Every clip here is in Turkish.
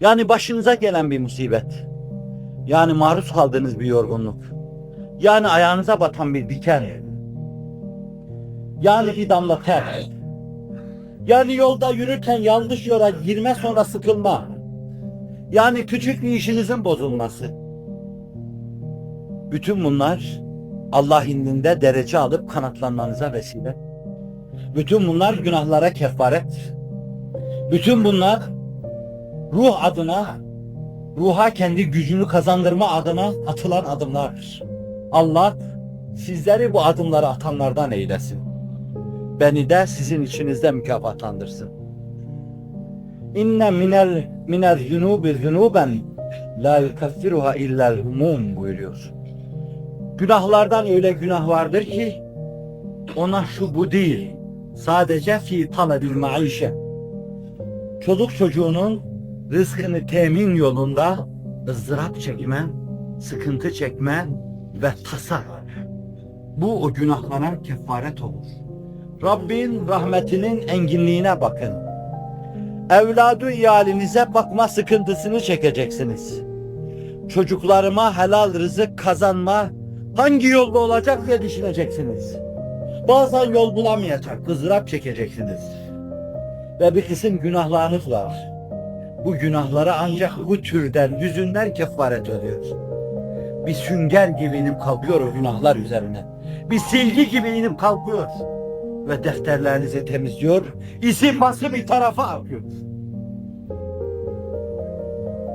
Yani başınıza gelen bir musibet. Yani maruz kaldığınız bir yorgunluk. Yani ayağınıza batan bir diken. Yani bir damla ter. Yani yolda yürürken yanlış yola girme sonra sıkılma. Yani küçük bir işinizin bozulması. Bütün bunlar Allah indinde derece alıp kanatlanmanıza vesile. Bütün bunlar günahlara kefaret. Bütün bunlar ruh adına, ruha kendi gücünü kazandırma adına atılan adımlardır. Allah sizleri bu adımları atanlardan eylesin. Beni de sizin içinizde mükafatlandırsın. İnne minel minel zunubi zunuben la yukaffiruha illel humum buyuruyor. Günahlardan öyle günah vardır ki ona şu bu değil. Sadece fi talebil maişe. Çoluk çocuğunun rızkını temin yolunda ızdırap çekmen, sıkıntı çekmen ve tasa. Bu o günahlara kefaret olur. Rabbin rahmetinin enginliğine bakın. Evladı iyalinize bakma sıkıntısını çekeceksiniz. Çocuklarıma helal rızık kazanma hangi yolda olacak diye düşüneceksiniz. Bazen yol bulamayacak, ızdırap çekeceksiniz. Ve bir kısım günahlarınız var. Bu günahlara ancak bu türden yüzünden kefaret oluyor. Bir sünger gibi inip kalkıyor o günahlar üzerine. Bir silgi gibi inip kalkıyor. Ve defterlerinizi temizliyor. İsim bası bir tarafa akıyor.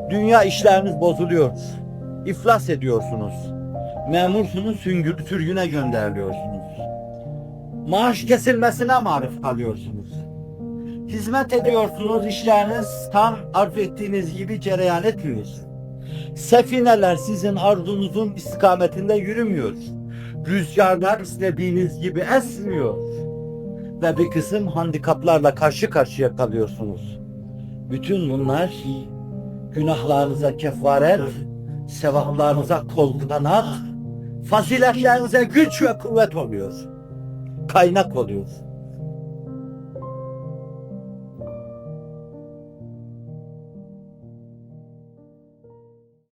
Dünya işleriniz bozuluyor. İflas ediyorsunuz. Memursunuz sürgüne gönderiliyorsunuz. Maaş kesilmesine maruz kalıyorsunuz. Hizmet ediyorsunuz, işleriniz tam arzu ettiğiniz gibi cereyan etmiyor. Sefineler sizin arzunuzun istikametinde yürümüyor. Rüzgarlar istediğiniz gibi esmiyor. Ve bir kısım handikaplarla karşı karşıya kalıyorsunuz. Bütün bunlar günahlarınıza kefaret, sevaplarınıza kol kanat, faziletlerinize güç ve kuvvet oluyor. Kaynak oluyor.